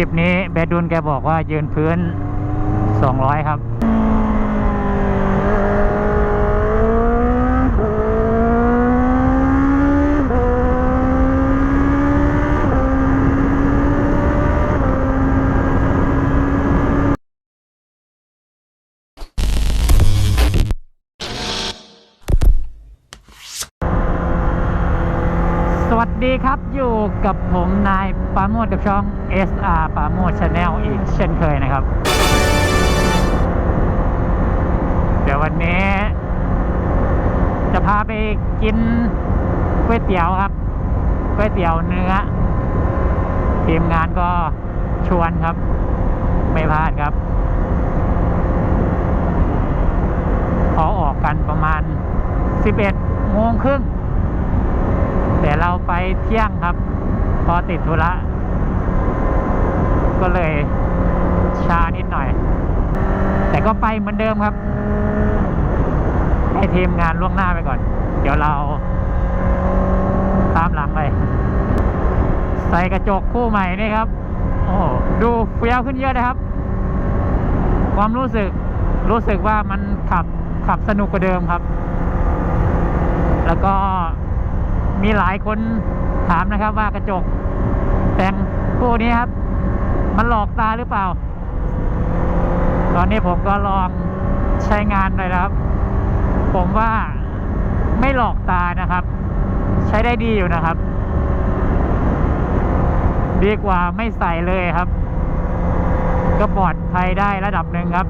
ลิปนี้แบดดุนแกบอกว่ายืนพื้น 200 ครับ สวัสดีครับอยู่กับผมนายปาโมดกับช่อง SR ปาโมดชาแนลอีกเช่นเคยนะครับ เดี๋ยววันนี้ จะพาไปกินก๋วยเตี๋ยวครับก๋วยเตี๋ยวเนื้อ ทีมงานก็ชวนครับ ไม่พลาดครับเขาออกกันประมาณ 11โมงครึ่ง แต่เราไปเที่ยงครับ พอติดธุระก็เลยช้านิดหน่อย แต่ก็ไปเหมือนเดิมครับ ให้ทีมงานล่วงหน้าไปก่อน เดี๋ยวเราตามหลังไปใส่กระจกคู่ใหม่นี่ครับ โอ้ดูเฟี้ยวขึ้นเยอะนะครับ ความรู้สึกรู้สึกว่ามันขับขับสนุกกว่าเดิมครับ แล้วก็ มีหลายคนถามนะครับว่ากระจก แต่งคู่นี้ครับ มันหลอกตาหรือเปล่า ตอนนี้ผมก็ลองใช้งานหน่อยนะครับ ผมว่าไม่หลอกตานะครับ ใช้ได้ดีอยู่นะครับ ดีกว่าไม่ใส่เลยครับ ก็ปลอดภัยได้ระดับหนึ่งครับ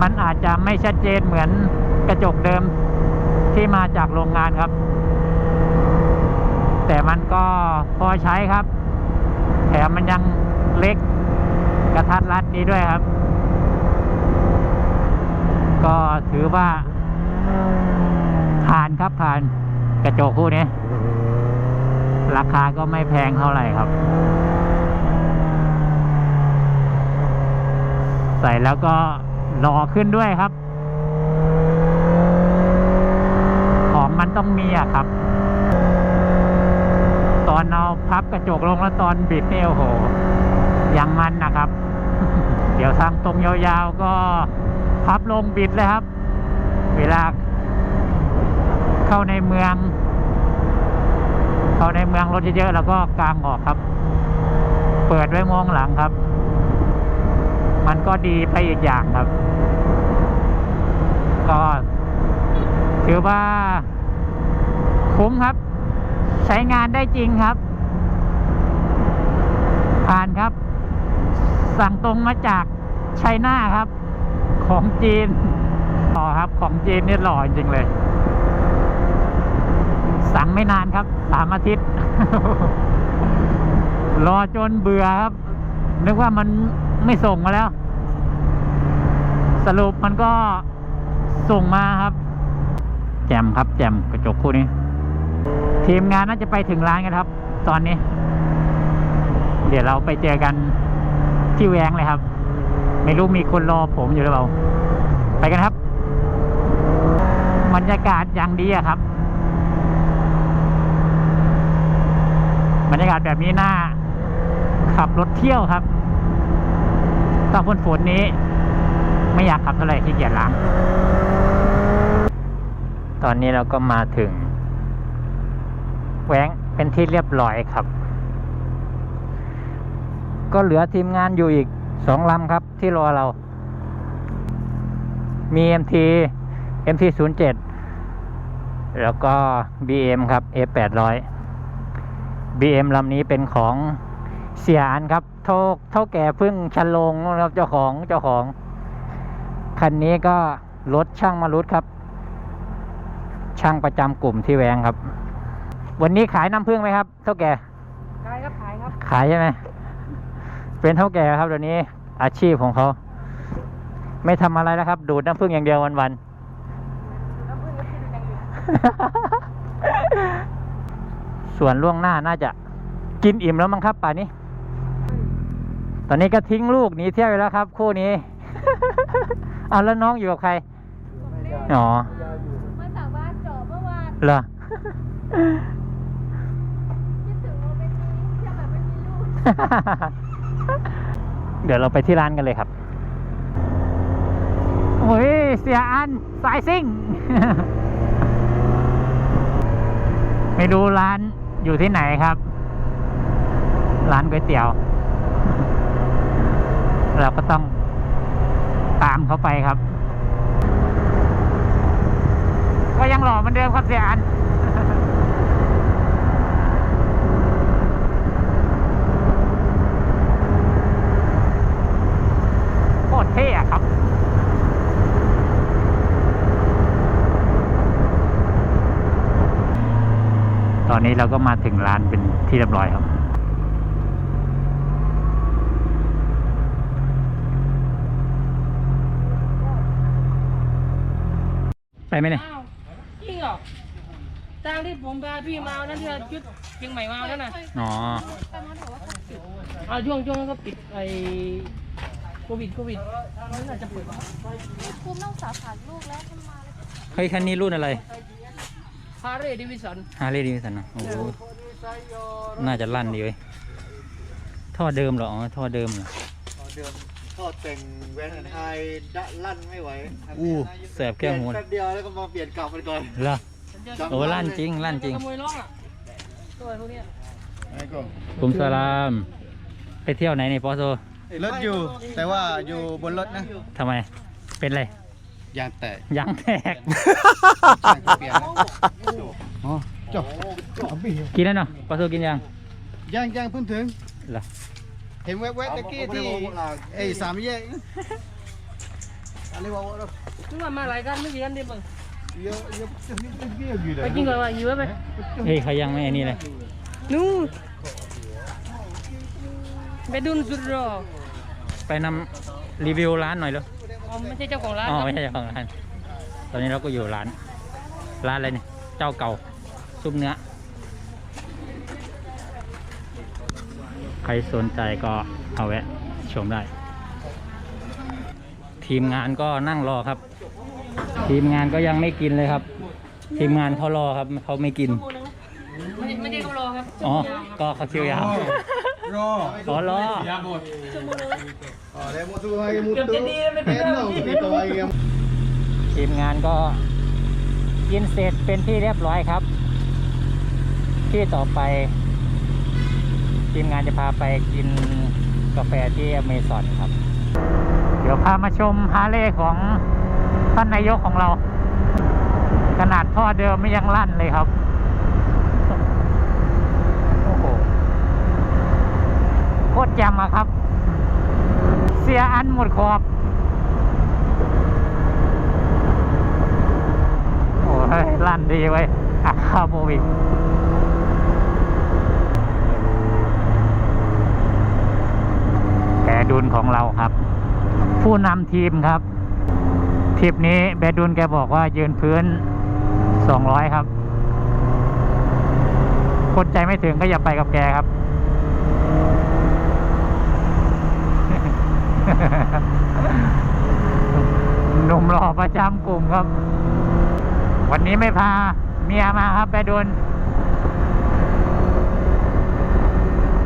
มันอาจจะไม่ชัดเจนเหมือนกระจกเดิม ที่มาจากโรงงานครับ แต่มันก็พอใช้ครับ แถมมันยังเล็กกระทัดรัดดีด้วยครับ ก็ถือว่าผ่านครับผ่านกระจกคู่นี้ ราคาก็ไม่แพงเท่าไหร่ครับ ใส่แล้วก็หล่อขึ้นด้วยครับ ของมัน ต้องมีอะครับ ตอนเอาพับกระจกลงแล้วตอนบิดเนี่ยโอ้โหยังมันนะครับ เดี๋ยวทางตรงยาวๆก็พับลงบิดเลยครับ เวลาเข้าในเมือง เข้าในเมืองรถเยอะๆแล้วก็กางออกครับ เปิดไว้มองหลังครับ มันก็ดีไปอีกอย่างครับ ก็ถือว่า คุ้มครับ ใช้งานได้จริงครับ ผ่านครับ สั่งตรงมาจากไชน่าครับ ของจีนหล่อครับ ของจีนนี่หล่อจริงเลย สั่งไม่นานครับสามอาทิตย์ รอจนเบื่อครับ นึกว่ามันไม่ส่งมาแล้ว สรุปมันก็ส่งมาครับ แจมครับ แจมกระจกคู่นี้ ทีมงานน่าจะไปถึงร้านกันครับ ตอนนี้ เดี๋ยวเราไปเจอกันที่แวงเลยครับ ไม่รู้มีคนรอผมอยู่หรือเปล่า ไปกันครับบรรยากาศอย่างดีอะครับบรรยากาศแบบนี้น่าขับรถเที่ยวครับตอนฝนฝนนี้ ไม่อยากขับเท่าไหร่ที่เกียจล้าง ตอนนี้เราก็มาถึง แหวงเป็นที่เรียบร้อยครับ ก็เหลือทีมงานอยู่อีกสองลำครับที่รอเรา มี MT MT 0 7 แล้วก็ BM ครับ F 8 0 0 BM ลำนี้เป็นของเสียอันครับเท่าเท่าแก่พึ่งชันลงนะครับเจ้าของเจ้าของ คันนี้ก็รถช่างมารุดครับ ช่างประจำกลุ่มที่แวงครับ วันนี้ขายน้ำผึ้งไหมครับเท่าแก่ขายครับขายครับ ขายใช่ไหมเป็นเท่าแก่ครับเดี๋ยวนี้อาชีพของเขา ไม่ทำอะไรแล้วครับ ดูดน้ำผึ้งอย่างเดียววันน้ำผึ้งน้ำผึ้งอย่างอื่นๆส่วนล่วงหน้าน่าจะกินอิ่มแล้วมั้งครับป่านนี้ ตอนนี้ก็ทิ้งลูกหนีเที่ยวไปแล้วครับ คู่นี้เอาแล้วน้องอยู่กับใครอ๋อมาจากบ้านเจาะเมื่อวานเหรอ คิดถึงโม เดี๋ยวเราไปที่ร้านกันเลยครับ โอ้ย เสียอัน สายซิ่ง ไม่รู้ร้านอยู่ที่ไหนครับ ร้านก๋วยเตี๋ยว เราก็ต้องตามเขาไปครับ ก็ยังหล่อเหมือนเดิมครับเสียอัน โคตรเท่อะครับ ตอ นนี้เราก็มาถึงร้านเป็นที่เรียบร้อยครับไปไหมเนี่ยอ้าวจริงเหรอทางที่ผมพาพี่มาวันนั้นที่เราชุดเชียงใหม่มาวันนั้นน่ะอ๋อเอาช่วงช่วงนั้นก็ปิดไอ้โควิดโควิดนั่นน่าจะเปิด คุ้มต้องสาขาลูกแล้วทำไม เฮ้ยคันนี้รุ่นอะไร ฮาร์เรย์ดิวิสันฮาร์เลย์ดิวิสันนะโอ้โหน่าจะลั่นดีเว้ยท่อเดิมเหรออ๋อท่อเดิมเหรอเดิมทอดแต่งแวนแอนไฮดะลั่นไม่ไหวอู้แสบแก้วหูเปลี่ยนแป๊บเดียวแล้วก็มาเปลี่ยนกลับไปก่อนเหรอโอ้ลั่นจริงลั่นจริงขโมยล้ออะตัวพวกเนี้ยกุมสลาม ไปเที่ยวไหนนี่ปอโซรถอยู่ แต่ว่าอยู่บนรถนะทำไมเป็นไร ยางแตกยางแตกเปลี่ยนอ๋อจบกินแล้วเนาะปอโซกินยังย่างย่างเพิ่งถึงเหรอเห็นแวบๆตะกี้ที่ไอ้สามแยกอะไรวะนึกว่ามาหลายกันไม่กี่กันเดียวมึงเยอะเยอะเยอะอยู่เลไปยกินก่อนว่าอยู่ไหมเฮ้ยเขายังไม่อันนี้เลยนู่นไปดุนสุดรอไปนำรีวิวร้านหน่อยเร็ว อ๋อไม่ใช่เจ้าของร้านอ๋อครับไม่ใช่เจ้าของร้าน ตอนนี้เราก็อยู่ร้าน ร้านอะไรเนี่ย เจ้าเก่า ซุปเนื้อ ใครสนใจก็เอาแวะ ชมได้ ทีมงานก็นั่งรอครับ ทีมงานก็ยังไม่กินเลยครับ ทีมงานเขารอครับเขาไม่กิน ไม่ใช่ไม่ใช่เขารอครับอ๋อ ก็เขาคิวยาว รอ ขอรออ๋อแล้ว มุตุไฮมุตุเป็นเราเป็นตัวไอ้ทีมงานก็กินเสร็จเป็นที่เรียบร้อยครับ ที่ต่อไป ทีมงานจะพาไปกินกาแฟที่อเมซอนครับ เดี๋ยวพามาชมฮาร์เลย์ของท่านนายกของเรา ขนาดท่อเดิมไม่ยังลั่นเลยครับโอ้โหโคตรแจำอะครับ เสียอันหมดขอบ โอ้ยลั่นดีไว้อะคาโมวิกแบดุลของเราครับ ผู้นำทีมครับทริปนี้แบดุลแกบอกว่ายืนพื้น 200 ครับ คนใจไม่ถึงก็อย่าไปกับแกครับ หนุ่ม หล่อประจำกลุ่มครับ วันนี้ไม่พาเมียมาครับไปดุล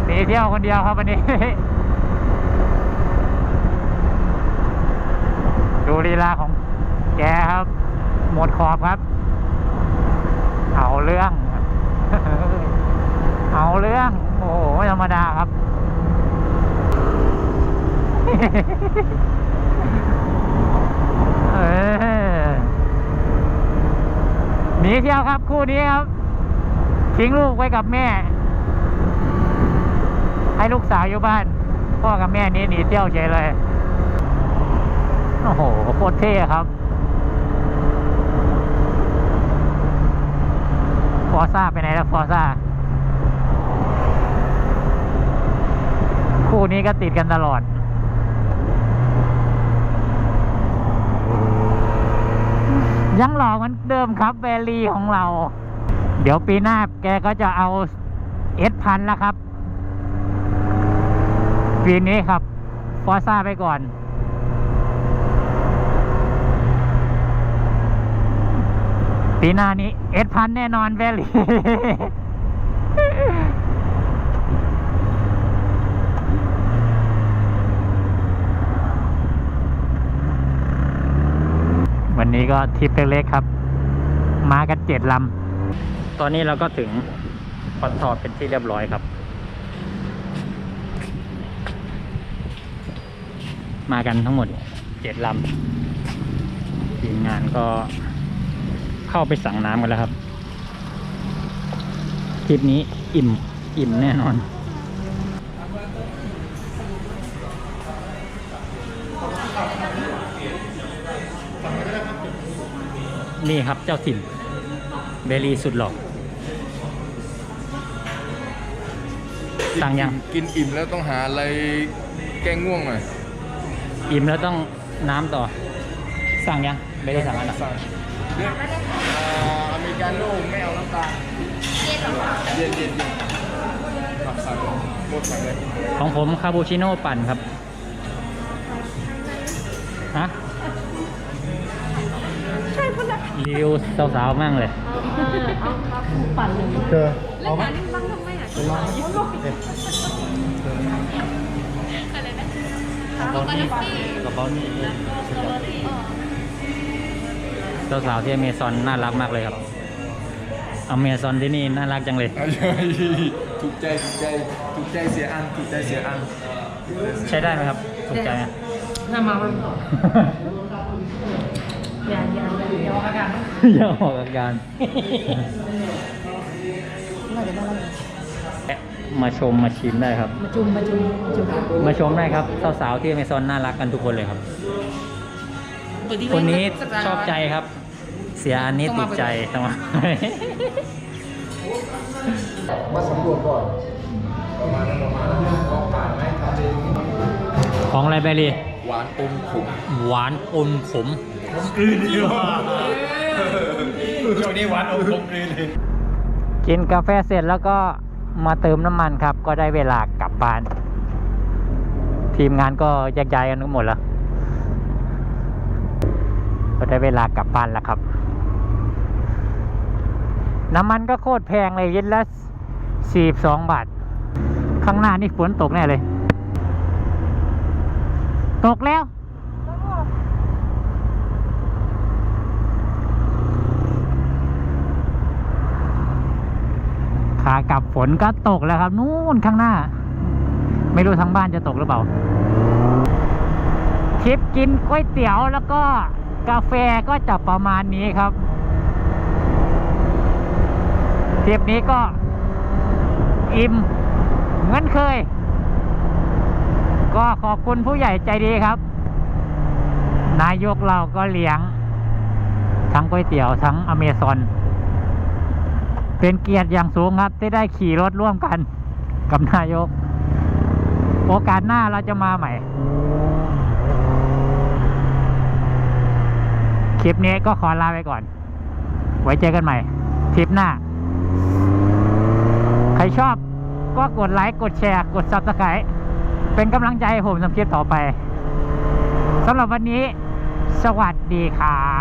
หนีเที่ยวคนเดียวครับวันนี้ ดูลีลาของแกครับ หมดขอบครับ เอาเรื่อง เอาเรื่อง โอ้โหธรรมดาครับ เออ หนี เที่ยวครับ คู่นี้ครับ ทิ้งลูกไว้กับแม่ ให้ลูกสาวอยู่บ้าน พ่อกับแม่นี้หนีเที่ยวเฉยเลย โอ้โหโคตรเท่ครับฟอซ่าไปไหนแล้วฟอซ่าคู่นี้ก็ติดกันตลอด ยังหล่อเหมือนเดิมครับแบรี่ของเรา เดี๋ยวปีหน้าแกก็จะเอาเอสพันแล้วครับ ปีนี้ครับ ฟอร์ซ่าไปก่อน ปีหน้านี้เอสพันแน่นอนแบรี่ วันนี้ก็ทริปเล็กๆครับ มากันเจ็ดลำ ตอนนี้เราก็ถึงปตทเป็นที่เรียบร้อยครับ มากันทั้งหมดเจ็ดลำทีมงานก็เข้าไปสั่งน้ำกันแล้วครับทริปนี้อิ่มอิ่มแน่นอน นี่ครับเจ้าถิ่นเบลีสุดหล่อสั่งยังกินอิ่มแล้วต้องหาอะไรแก้ง่วงหน่อยอิ่มแล้วต้องน้ำต่อ สั่งยังไม่ได้สั่งอันหรอสั่งเนี่ยอ่าอเมริกาโน่ไม่เอาน้ำตาลเย็นเย็นเย็นครับสั่งหมดสั่งเลยของผมคาปูชิโน่ปั่นครับฮะ รีวิวสาวๆมั่งเลยเจอเอาไหมสาวๆที่อเมซอนน่ารักมากเลยครับอเมซอนที่นี่น่ารักจังเลยเอาเยอะถูกใจถูกใจถูกใจเสียอันถูกใจเสียอัน ใช้ได้ไหมครับ ถูกใจไหมหน้ามามัน อย่าอย่าอย่าออกอาการนะอย่าออกอาการมาชมมาชิมได้ครับ มาจุ่มมาจุ่มมาจุ่มมาชมได้ครับสาวๆที่อเมซอนน่ารักกันทุกคนเลยครับเปิดทีวีคนนี้สักร้าชอบใจครับ เสียอันนี้ติดใจทำไมมาสำรวจก่อนประมาณนั้นประมาณนั้นลองผ่านไหมทำเองของอะไรเบรีหวานอมขมหวานอมขม ช่วงนี้หวานอมขมเลยกินกาแฟเสร็จแล้วก็มาเติมน้ำมันครับ ก็ได้เวลากลับบ้าน ทีมงานก็แยกย้ายกันหมดแล้ว ก็ได้เวลากลับบ้านแล้วครับ น้ำมันก็โคตรแพงเลยลิตรละสี่สองบาท ข้างหน้านี่ฝนตกแน่เลย ตกแล้ว ขากลับฝนก็ตกแล้วครับ นู่นข้างหน้า ไม่รู้ทางบ้านจะตกหรือเปล่าทริปกินก๋วยเตี๋ยวแล้วก็กาแฟก็จะประมาณนี้ครับทริปนี้ก็อิ่มเหมือนเคย ก็ขอบคุณผู้ใหญ่ใจดีครับ นายกเราก็เลี้ยง ทั้งก๋วยเตี๋ยวทั้งอเมซอน เป็นเกียรติอย่างสูงครับที่ได้ขี่รถร่วมกันกับนายก โอกาสหน้าเราจะมาใหม่ คลิปนี้ก็ขอลาไปก่อน ไว้เจอกันใหม่ทริปหน้า ใครชอบก็กดไลค์ กดแชร์ กด subscribe เป็นกำลังใจให้ผมทำคลิปต่อไปสำหรับวันนี้ สวัสดีครับ